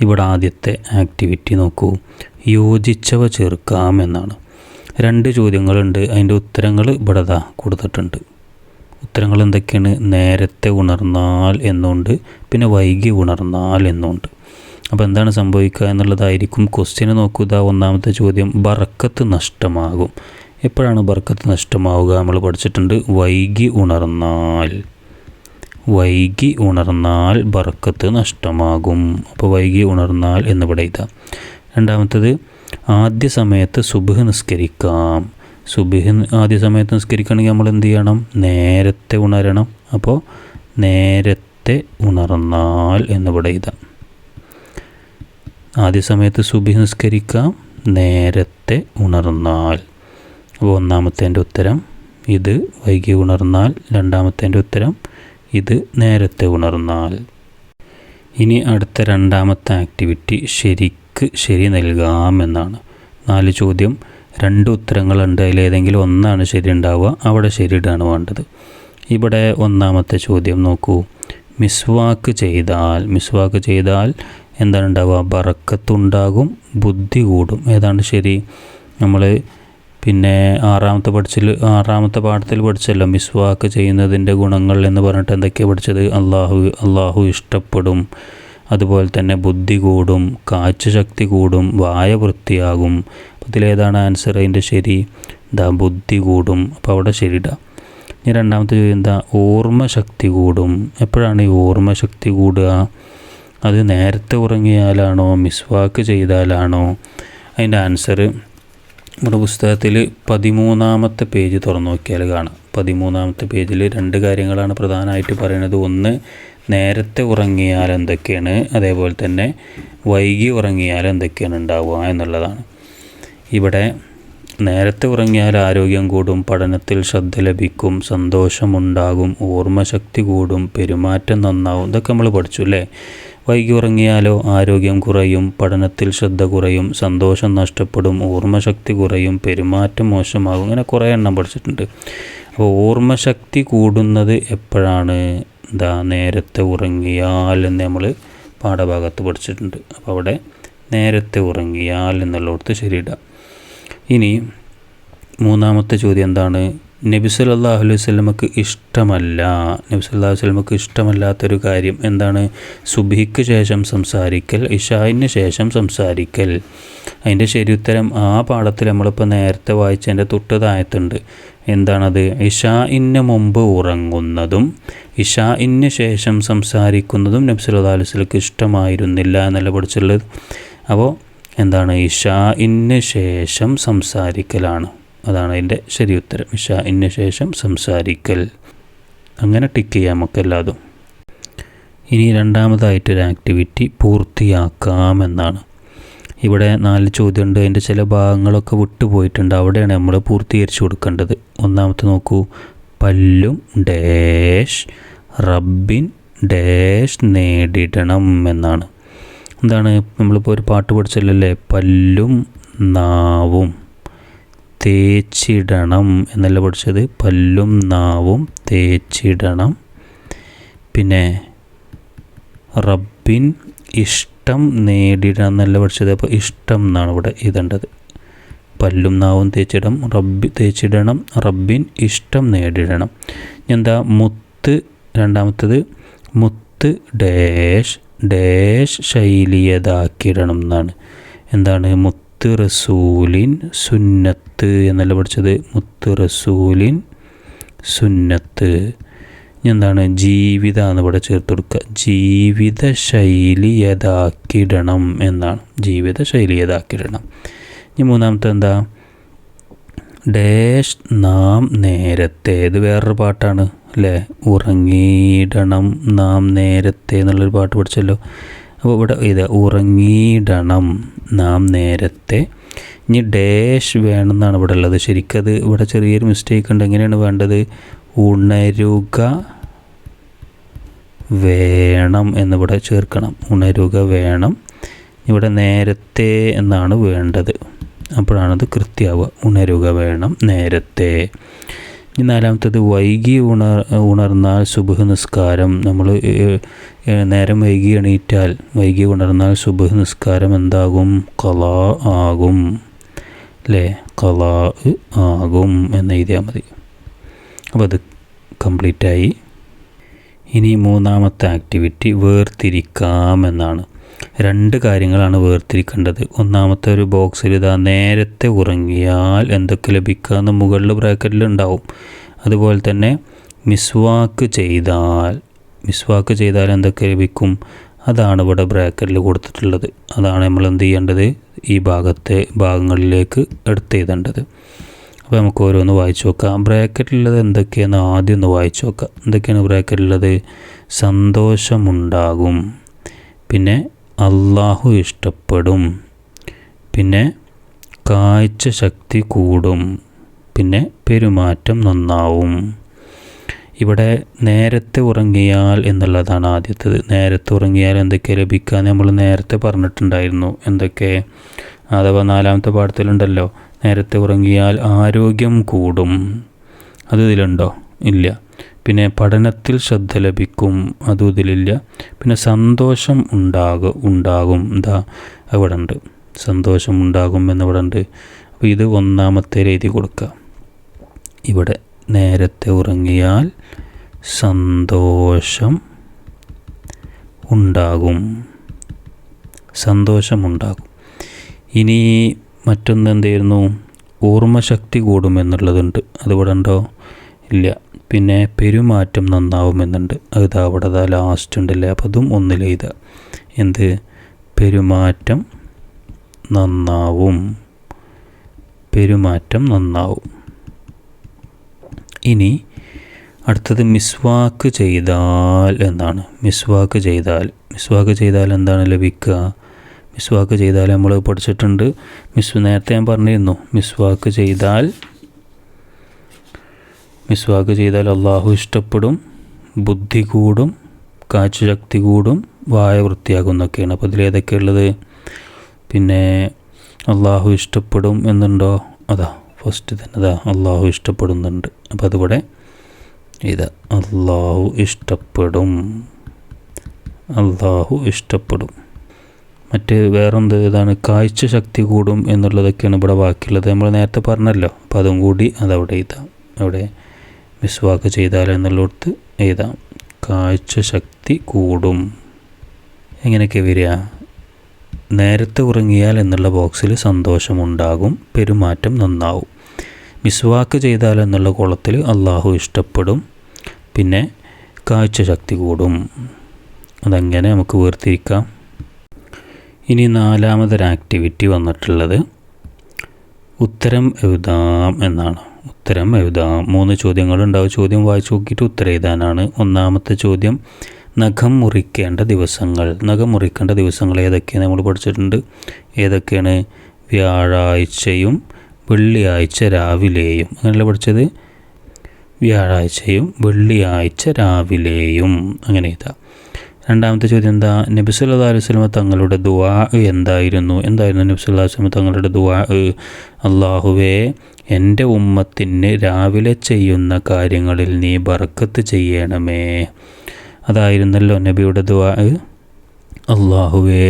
ഇവിടെ ആദ്യത്തെ ആക്ടിവിറ്റി നോക്കൂ. യോജിച്ചവ ചേർക്കാം എന്നാണ്. രണ്ട് ചോദ്യങ്ങളുണ്ട്. അതിന്റെ ഉത്തരങ്ങൾ ഇവിടെ ദാ കൊടുത്തിട്ടുണ്ട്. ഉത്തരങ്ങൾ എന്തൊക്കെയാണ്? നേരത്തെ ഉണർന്നാൽ എന്നുണ്ട്. പിന്നെ വൈകി ഉണർന്നാൽ എന്നുണ്ട്. അപ്പോൾ എന്താണ് സംഭവിക്കുക എന്നുള്ളതായിരിക്കും ക്വസ്റ്റ്യന് നോക്കുക ഒന്നാമത്തെ ചോദ്യം. ബർക്കത്ത് നഷ്ടമാകും. എപ്പോഴാണ് ബർക്കത്ത് നഷ്ടമാവുക? നമ്മൾ പഠിച്ചിട്ടുണ്ട് വൈകി ഉണർന്നാൽ. വൈകി ഉണർന്നാൽ ബർക്കത്ത് നഷ്ടമാകും. അപ്പോൾ വൈകി ഉണർന്നാൽ എന്ന് പറയുക രണ്ടാമത്തത് ആദ്യ സമയത്ത് സുബഹ് നിസ്കരിക്കാം. സുബഹ് ആദ്യ സമയത്ത് നിസ്കരിക്കണമെങ്കിൽ നമ്മൾ എന്ത് ചെയ്യണം? നേരത്തെ ഉണരണം. അപ്പോൾ നേരത്തെ ഉണർന്നാൽ എന്നിവിടെ ഇതാ ആദ്യ സമയത്ത് സുബഹ് നിസ്കരിക്കാം നേരത്തെ ഉണർന്നാൽ. അപ്പോൾ ഒന്നാമത്തേന്റെ ഉത്തരം ഇത് വൈകി ഉണർന്നാൽ രണ്ടാമത്തേന്റെ ഉത്തരം ഇത് നേരത്തെ ഉണർന്നാൽ. ഇനി അടുത്ത രണ്ടാമത്തെ ആക്ടിവിറ്റി ശരിക്ക് ശരി നൽകാം എന്നാണ് നാല് ചോദ്യം. രണ്ട് ഉത്തരങ്ങളുണ്ട്. അതിലേതെങ്കിലും ഒന്നാണ് ശരി ഉണ്ടാവുക അവിടെ ശരിയിടാണ് വേണ്ടത്. ഇവിടെ ഒന്നാമത്തെ ചോദ്യം നോക്കൂ. മിസ്വാക്ക് ചെയ്താൽ മിസ്വാക്ക് ചെയ്താൽ എന്താണ് ഉണ്ടാവുക? ബറക്കത്തുണ്ടാകും ബുദ്ധി കൂടും. ഏതാണ് ശരി? നമ്മൾ പിന്നെ ആറാമത്തെ പഠിച്ചിൽ ആറാമത്തെ പാഠത്തിൽ പഠിച്ചല്ലോ മിസ്വാക്ക് ചെയ്യുന്നതിന്റെ ഗുണങ്ങൾ എന്ന് പറഞ്ഞിട്ട് എന്തൊക്കെയാണ് പഠിച്ചത്? അള്ളാഹു അള്ളാഹു ഇഷ്ടപ്പെടും. അതുപോലെ തന്നെ ബുദ്ധി കൂടും കാഴ്ചശക്തി കൂടും വായ വൃത്തിയാകും. ഇതിലേതാണ് ആൻസർ അതിന്റെ ശരി. എന്താ ബുദ്ധി കൂടും. അപ്പോൾ അവിടെ ശരിടാ. ഇനി രണ്ടാമത്തെ ചോദ്യം എന്താ? ഓർമ്മശക്തി കൂടും. എപ്പോഴാണ് ഈ ഓർമ്മശക്തി കൂടുക? അത് നേരത്തെ ഉറങ്ങിയാലാണോ മിസ്വാക്ക് ചെയ്താലാണോ? അതിന്റെ ആൻസർ നമ്മുടെ പുസ്തകത്തിൽ പതിമൂന്നാമത്തെ പേജ് തുറന്നു നോക്കിയാൽ കാണാം. പതിമൂന്നാമത്തെ പേജിൽ രണ്ട് കാര്യങ്ങളാണ് പ്രധാനമായിട്ട് പറയുന്നത്. ഒന്ന് നേരത്തെ ഉറങ്ങിയാൽ എന്തൊക്കെയാണ്? അതേപോലെ തന്നെ വൈകി ഉറങ്ങിയാൽ എന്തൊക്കെയാണ് ഉണ്ടാവുക എന്നുള്ളതാണ്. ഇവിടെ നേരത്തെ ഉറങ്ങിയാൽ ആരോഗ്യം കൂടും പഠനത്തിൽ ശ്രദ്ധ ലഭിക്കും സന്തോഷമുണ്ടാകും ഓർമ്മശക്തി കൂടും പെരുമാറ്റം നന്നാവും. ഇതൊക്കെ നമ്മൾ പഠിച്ചു അല്ലേ? വൈകി ഉറങ്ങിയാലോ ആരോഗ്യം കുറയും പഠനത്തിൽ ശ്രദ്ധ കുറയും സന്തോഷം നഷ്ടപ്പെടും ഓർമ്മശക്തി കുറയും പെരുമാറ്റം മോശമാകും. അങ്ങനെ കുറേ എണ്ണം പഠിച്ചിട്ടുണ്ട്. അപ്പോൾ ഓർമ്മശക്തി കൂടുന്നത് എപ്പോഴാണ്? എന്താ നേരത്തെ ഉറങ്ങിയാൽ എന്ന് നമ്മൾ പാഠഭാഗത്ത് പഠിച്ചിട്ടുണ്ട്. അപ്പോൾ അവിടെ നേരത്തെ ഉറങ്ങിയാൽ എന്നുള്ളിടത്ത് ശരിയിടാം ഇനി മൂന്നാമത്തെ ചോദ്യം എന്താണ്? നബി സല്ലല്ലാഹു അലൈഹി വസല്ലമക്ക് ഇഷ്ടമല്ല. നബി സല്ലല്ലാഹു അലൈഹി വസല്ലമക്ക് ഇഷ്ടമല്ലാത്തൊരു കാര്യം എന്താണ്? സുബഹിക്ക് ശേഷം സംസാരിക്കൽ ഇഷായിന് ശേഷം സംസാരിക്കൽ. അതിന്റെ ശരിയുത്തരം ആ പാഠത്തിൽ നമ്മളിപ്പോൾ നേരത്തെ വായിച്ചതിന്റെ തൊട്ട് താഴത്തുണ്ട് എന്താണത്? ഇഷായിന് മുമ്പ് ഉറങ്ങുന്നതും ഇഷായിന് ശേഷം സംസാരിക്കുന്നതും നബി അലൈഹി വസല്ലമക്ക് ഇഷ്ടമായിരുന്നില്ല എന്നല്ല പഠിച്ചുള്ളത് അപ്പോൾ എന്താണ്? ഇഷായിന് ശേഷം സംസാരിക്കലാണ്. അതാണ് അതിന്റെ ശരി ഉത്തരം ഇഷായിന് ശേഷം സംസാരിക്കൽ. അങ്ങനെ ടിക്ക് ചെയ്യാം നമുക്ക് എല്ലാതും ഇനി രണ്ടാമതായിട്ടൊരു ആക്ടിവിറ്റി പൂർത്തിയാക്കാം എന്നാണ് ഇവിടെ നാല് ചോദ്യമുണ്ട്. അതിന്റെ ചില ഭാഗങ്ങളൊക്കെ വിട്ടുപോയിട്ടുണ്ട്. അവിടെയാണ് നമ്മൾ പൂർത്തീകരിച്ചു കൊടുക്കേണ്ടത്. ഒന്നാമത്തെ നോക്കൂ. പല്ലും ഡാഷ് റബ്ബിൻ ഡാഷ് നേടിടണം എന്നാണ്. എന്താണ്? നമ്മളിപ്പോൾ ഒരു പാട്ട് പഠിച്ചല്ലേ പല്ലും നാവും തേച്ചിടണം എന്നല്ല പഠിച്ചത്. പല്ലും നാവും തേച്ചിടണം. പിന്നെ റബ്ബിൻ ഇഷ്ടം നേടിടണം എന്നല്ല പഠിച്ചത്. അപ്പോൾ ഇഷ്ടം എന്നാണ് ഇവിടെ എഴുതേണ്ടത്. പല്ലും നാവും തേച്ചിടണം റബ്ബി തേച്ചിടണം റബ്ബിൻ ഇഷ്ടം നേടിടണം എന്താ? മുത്ത് രണ്ടാമത്തത് മുത്ത് ഡാഷ് ഡാഷ് ശൈലിയതാക്കിയിടണം എന്നാണ്. എന്താണ്? മുത്ത് റസൂലിൻ സുന്നത്ത് എന്നല്ല പഠിച്ചത്? മുത്ത് റസൂലിൻ സുന്നത്ത് എന്താണ്? ജീവിത എന്ന് ഇവിടെ ചേർത്ത് കൊടുക്കുക. ജീവിത ശൈലി യഥാക്കിടണം എന്നാണ്. ജീവിത ശൈലി യഥാക്കിടണം ഇനി മൂന്നാമത്തെ എന്താ? ഡാഷ് നാം നേരത്തെ. ഇത് വേറൊരു പാട്ടാണ് അല്ലേ? ഉറങ്ങിയിടണം നാം നേരത്തെ എന്നുള്ളൊരു പാട്ട് പഠിച്ചല്ലോ. അപ്പോൾ ഇവിടെ ഇത് ഉറങ്ങിയിടണം നാം നേരത്തെ. ഇനി ഡേഷ് വേണമെന്നാണ് ഇവിടെ ഉള്ളത്. ശരിക്കത് ഇവിടെ ചെറിയൊരു മിസ്റ്റേക്ക് ഉണ്ട്. എങ്ങനെയാണ് വേണ്ടത്? ഉണരുക വേണം എന്നിവിടെ ചേർക്കണം. ഉണരുക വേണം. ഇവിടെ നേരത്തെ എന്നാണ് വേണ്ടത്. അപ്പോഴാണത് കൃത്യമാവുക ഉണരുക വേണം നേരത്തെ. ഇനി നാലാമത്തത് വൈകി ഉണർ ഉണർന്നാൽ സുബഹ് നിസ്കാരം. നമ്മൾ നേരം വൈകി എണീറ്റാൽ വൈകി ഉണർന്നാൽ സുബഹ് നിസ്കാരം എന്താകും? കലാ ആകും. അല്ലേ കലാ ആകും എന്ന് എഴുതിയാൽ മതി. അപ്പോൾ അത് കംപ്ലീറ്റായി. ഇനി മൂന്നാമത്തെ ആക്ടിവിറ്റി വേർതിരിക്കാം എന്നാണ്. രണ്ട് കാര്യങ്ങളാണ് വേർതിരിക്കേണ്ടത്. ഒന്നാമത്തെ ഒരു ബോക്സിൽ ഇതാ നേരത്തെ ഉറങ്ങിയാൽ എന്തൊക്കെ ലഭിക്കാമെന്ന് മുകളിൽ ബ്രാക്കറ്റിൽ ഉണ്ടാവും. അതുപോലെ തന്നെ മിസ്വാക്ക് ചെയ്താൽ മിസ്വാക്ക് ചെയ്താൽ എന്തൊക്കെ ലഭിക്കും? അതാണ് ഇവിടെ ബ്രാക്കറ്റിൽ കൊടുത്തിട്ടുള്ളത്. അതാണ് നമ്മൾ എന്ത് ചെയ്യേണ്ടത്? ഈ ഭാഗത്തെ ഭാഗങ്ങളിലേക്ക് എടുത്ത് എഴുതേണ്ടത്. അപ്പോൾ നമുക്ക് ഓരോന്ന് വായിച്ചു നോക്കാം. ബ്രാക്കറ്റിലുള്ളത് എന്തൊക്കെയാണ് ആദ്യം ഒന്ന് വായിച്ചു നോക്കാം. എന്തൊക്കെയാണ് ബ്രാക്കറ്റിലുള്ളത്? സന്തോഷമുണ്ടാകും. പിന്നെ അള്ളാഹു ഇഷ്ടപ്പെടും. പിന്നെ കാഴ്ച ശക്തി കൂടും. പിന്നെ പെരുമാറ്റം നന്നാവും. ഇവിടെ നേരത്തെ ഉറങ്ങിയാൽ എന്നുള്ളതാണ് ആദ്യത്തേത്. നേരത്തെ ഉറങ്ങിയാൽ എന്തൊക്കെ ലഭിക്കാൻ നമ്മൾ നേരത്തെ പറഞ്ഞിട്ടുണ്ടായിരുന്നു. എന്തൊക്കെ? അഥവാ നാലാമത്തെ പാഠത്തിലുണ്ടല്ലോ. നേരത്തെ ഉറങ്ങിയാൽ ആരോഗ്യം കൂടും. അത് ഇതിലുണ്ടോ? ഇല്ല. പിന്നെ പഠനത്തിൽ ശ്രദ്ധ ലഭിക്കും അതും ഇതിലില്ല. പിന്നെ സന്തോഷം ഉണ്ടാകും ഉണ്ടാകും. എന്താ? അവിടെ ഉണ്ട് സന്തോഷം ഉണ്ടാകും എന്നിവിടെ ഉണ്ട് അപ്പോൾ ഇത് ഒന്നാമത്തെ രീതി കൊടുക്കുക ഇവിടെ നേരത്തെ ഉറങ്ങിയാൽ സന്തോഷം ഉണ്ടാകും. സന്തോഷമുണ്ടാകും ഇനി മറ്റൊന്ന് എന്തായിരുന്നു ഓർമ്മശക്തി കൂടുമെന്നുള്ളതുണ്ട് അതിവിടെ ഉണ്ടോ ഇല്ല. പിന്നെ പെരുമാറ്റം നന്നാവുമെന്നുണ്ട്. അത് അവിടെ ലാസ്റ്റ് ഉണ്ടല്ലേ? അപ്പം അതും ഒന്നിലെയ്ത എന്ത്? പെരുമാറ്റം നന്നാവും. പെരുമാറ്റം നന്നാവും. ഇനി അടുത്തത് മിസ്വാക്ക് ചെയ്താൽ എന്നാണ്. മിസ്വാക്ക് ചെയ്താൽ. മിസ്വാക്ക് ചെയ്താൽ എന്താണ് ലഭിക്കുക? മിസ്വാക്ക് ചെയ്താൽ നമ്മൾ പഠിച്ചിട്ടുണ്ട്. മിസ് നേരത്തെ ഞാൻ പറഞ്ഞിരുന്നു. മിസ്വാക്ക് ചെയ്താൽ മിസ്വാക്ക് ചെയ്താൽ അള്ളാഹു ഇഷ്ടപ്പെടും ബുദ്ധി കൂടും കാഴ്ചശക്തി കൂടും വായ വൃത്തിയാകുന്നൊക്കെയാണ് അപ്പോൾ ഇതിലേതൊക്കെ ഉള്ളത്? പിന്നെ അള്ളാഹു ഇഷ്ടപ്പെടും എന്നുണ്ടോ? അതാ ഫസ്റ്റ് തന്നെ. അതാ അള്ളാഹു ഇഷ്ടപ്പെടുന്നുണ്ട്. അപ്പോൾ അതിവിടെ ഇതാ അള്ളാഹു ഇഷ്ടപ്പെടും. അള്ളാഹു ഇഷ്ടപ്പെടും. മറ്റ് വേറെന്ത് ഇതാണ്? കാഴ്ച ശക്തി കൂടും എന്നുള്ളതൊക്കെയാണ് ഇവിടെ ബാക്കിയുള്ളത്. നമ്മൾ നേരത്തെ പറഞ്ഞല്ലോ. അപ്പോൾ അതും കൂടി അതവിടെ ഇതാ അവിടെ മിസ്വാക്ക് ചെയ്താൽ എന്നുള്ളിടത്ത് എഴുതാം കാഴ്ച ശക്തി കൂടും. എങ്ങനെയൊക്കെ വരിക? നേരത്തെ ഉറങ്ങിയാൽ എന്നുള്ള ബോക്സിൽ സന്തോഷമുണ്ടാകും പെരുമാറ്റം നന്നാവും. മിസ്വാക്ക് ചെയ്താൽ എന്നുള്ള കുളത്തിൽ അള്ളാഹു ഇഷ്ടപ്പെടും പിന്നെ കാഴ്ച ശക്തി കൂടും. അതങ്ങനെ നമുക്ക് വേർതിരിക്കാം? ഇനി നാലാമതൊരു ആക്ടിവിറ്റി വന്നിട്ടുള്ളത് ഉത്തരം എഴുതാം എന്നാണ്. ഉത്തരം എഴുതാം. മൂന്ന് ചോദ്യങ്ങളുണ്ടാവും ചോദ്യം വായിച്ചു നോക്കിയിട്ട് ഉത്തരം എഴുതാനാണ്. ഒന്നാമത്തെ ചോദ്യം നഖം മുറിക്കേണ്ട ദിവസങ്ങൾ. നഖം മുറിക്കേണ്ട ദിവസങ്ങൾ ഏതൊക്കെയാണ്? നമ്മൾ പഠിച്ചിട്ടുണ്ട്. ഏതൊക്കെയാണ്? വ്യാഴാഴ്ചയും വെള്ളിയാഴ്ച രാവിലെയും. അങ്ങനെയല്ല പഠിച്ചത്? വ്യാഴാഴ്ചയും വെള്ളിയാഴ്ച രാവിലെയും. അങ്ങനെ ഇതാ രണ്ടാമത്തെ ചോദ്യം എന്താ? നബി സല്ലല്ലാഹു അലൈഹി വസല്ലമ തങ്ങളുടെ ദുവാ എന്തായിരുന്നു? എന്തായിരുന്നു നബി സല്ലല്ലാഹു അലൈഹി തങ്ങളുടെ ദുവാ അള്ളാഹുവേ എന്റെ ഉമ്മത്തിന് രാവിലെ ചെയ്യുന്ന കാര്യങ്ങളിൽ നീ ബർക്കത്ത് ചെയ്യണമേ. അതായിരുന്നല്ലോ നബിയുടെ ദുവാ അള്ളാഹുവേ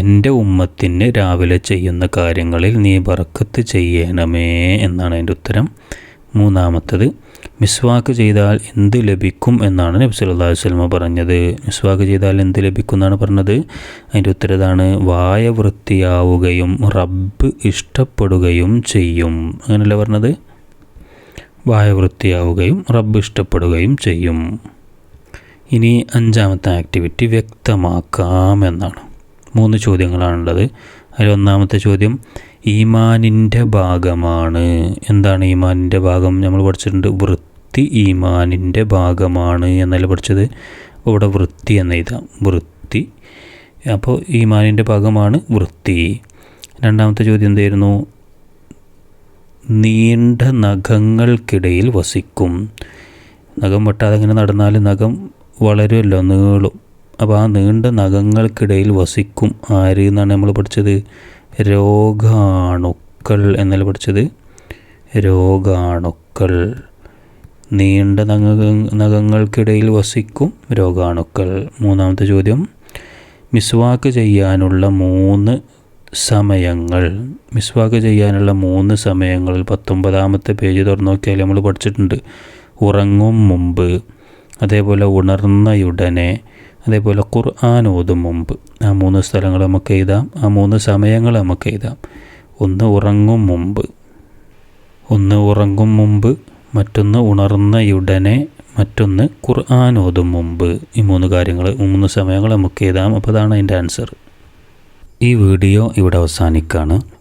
എന്റെ ഉമ്മത്തിന് രാവിലെ ചെയ്യുന്ന കാര്യങ്ങളിൽ നീ ബർക്കത്ത് ചെയ്യണമേ എന്നാണ് അതിന്റെ ഉത്തരം. മൂന്നാമത്തത് മിസ്വാക്ക് ചെയ്താൽ എന്ത് ലഭിക്കും എന്നാണ് നബി സല്ലല്ലാഹു അലൈഹി വസല്ലമ പറഞ്ഞത്. മിസ്വാക്ക് ചെയ്താൽ എന്ത് ലഭിക്കും എന്നാണ് പറഞ്ഞത്? അതിന്റെ ഉത്തരതാണ് വായ വൃത്തിയാവുകയും റബ്ബ് ഇഷ്ടപ്പെടുകയും ചെയ്യും. അങ്ങനെയല്ലേ പറഞ്ഞത്? വായ വൃത്തിയാവുകയും റബ്ബ് ഇഷ്ടപ്പെടുകയും ചെയ്യും. ഇനി അഞ്ചാമത്തെ ആക്ടിവിറ്റി വ്യക്തമാക്കാം എന്നാണ്. മൂന്ന് ചോദ്യങ്ങളാണുള്ളത്. അതിൽ ഒന്നാമത്തെ ചോദ്യം ഈമാനിന്റെ ഭാഗമാണ്. എന്താണ് ഈമാനിന്റെ ഭാഗം? നമ്മൾ പഠിച്ചിട്ടുണ്ട് വൃത്തി ഈമാനിന്റെ ഭാഗമാണ് എന്നല്ല പഠിച്ചത്? ഇവിടെ വൃത്തി എന്ന് എഴുതാം. വൃത്തി. അപ്പോൾ ഈമാനിന്റെ ഭാഗമാണ് വൃത്തി. രണ്ടാമത്തെ ചോദ്യം എന്തായിരുന്നു? നീണ്ട നഖങ്ങൾക്കിടയിൽ വസിക്കും. നഖം വെട്ടാതെ അങ്ങനെ നടന്നാൽ നഖം വളരുമല്ലോ? നീളും. അപ്പോൾ ആ നീണ്ട നഖങ്ങൾക്കിടയിൽ വസിക്കും ആര് എന്നാണ് നമ്മൾ പഠിച്ചത്? രോഗാണുക്കൾ എന്നല്ല പഠിച്ചത്? രോഗാണുക്കൾ. നീണ്ട നഖ നഖങ്ങൾക്കിടയിൽ വസിക്കും രോഗാണുക്കൾ. മൂന്നാമത്തെ ചോദ്യം. മിസ്വാക്ക് ചെയ്യാനുള്ള മൂന്ന് സമയങ്ങൾ. മിസ്വാക്ക് ചെയ്യാനുള്ള മൂന്ന് സമയങ്ങളിൽ പത്തൊമ്പതാമത്തെ പേജ് തുറന്നു നോക്കിയാൽ നമ്മൾ പഠിച്ചിട്ടുണ്ട്. ഉറങ്ങും മുമ്പ്. അതേപോലെ ഉണർന്നയുടനെ അതേപോലെ ഖുർആൻ ഓതും മുമ്പ്. ആ മൂന്ന് സ്ഥലങ്ങൾ നമുക്ക് എഴുതാം. ആ മൂന്ന് സമയങ്ങൾ നമുക്ക് എഴുതാം. ഒന്ന് ഉറങ്ങും മുമ്പ്. ഒന്ന് ഉറങ്ങും മുമ്പ് മറ്റൊന്ന് ഉണർന്നയുടനെ മറ്റൊന്ന് ഖുർആൻ ഓതും മുമ്പ്. ഈ മൂന്ന് കാര്യങ്ങൾ മൂന്ന് സമയങ്ങൾ നമുക്ക് എഴുതാം. അപ്പോൾ അതാണ് അതിന്റെ ആൻസർ. ഈ വീഡിയോ ഇവിടെ അവസാനിക്കുകയാണ്.